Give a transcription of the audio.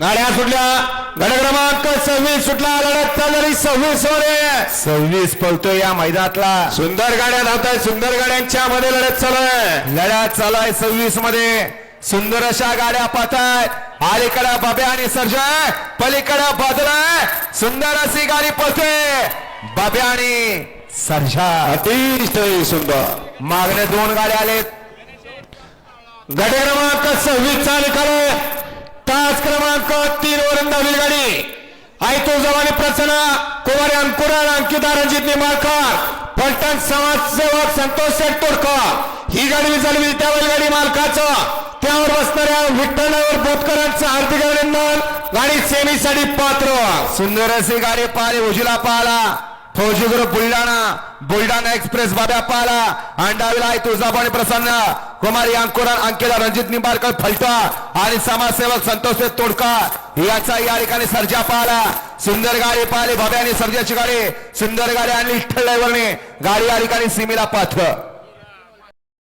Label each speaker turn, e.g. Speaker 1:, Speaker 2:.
Speaker 1: गाड्या सुटल्या. गाड्या क्रमांक सव्वीस सुटला. लढत चालली सव्वीसमध्ये
Speaker 2: सव्वीस पळतोय या मैदानातला.
Speaker 1: सुंदर गाड्या धावत सुंदर गाड्यांच्या मध्ये लढत चालू आहे
Speaker 2: लढ्यात चालू आहे सव्वीसमध्ये. सुंदर अशा गाड्या पाहतायत. अलीकडे बाब्या आणि सर्जय पलीकडे बाजूला. सुंदर अशी गाडी पळते. बाब्या आणि सर्जा
Speaker 1: अतिशय सुंदर.
Speaker 2: मागणे दोन गाड्या आलेत.
Speaker 1: गाडी क्रमांक सव्वीस चा निकाल. क्रमांक तीन वरून नवीन गाडी आयतो जवानी प्रसन्न कुमारी अंकुरान अंकिता रणजित निंबाळकर पलटण समाजसेवक संतोष शेठ तोडकर ही गाडी विचारली त्या गाडी मालकाचं. त्यावर बसणाऱ्या विठ्ठलावर बोतकरांचं हार्दिक अभिनंदन. गाडी सेमीसाठी पात्र.
Speaker 2: सुंदर अशी गाडी पाहिली उजिला पाहिला. फौजी बुलढाणा बुलढाणा एक्सप्रेस बाब्या पाला अंडाविला आहे तुळजाभवानी प्रसन्न. कुमारी अंकुरा अंकेला रणजित निंबाळकर फलटा आणि समाजसेवक संतोष तोडका. याचा या ठिकाणी सर्जा पाहिला सुंदर गाडी पाहिली बाब्या सर्जाची गाडी. सुंदर गाडी आणि विठ्ठल ड्रायव्हरने. गाडी या ठिकाणी सीमेला पाठव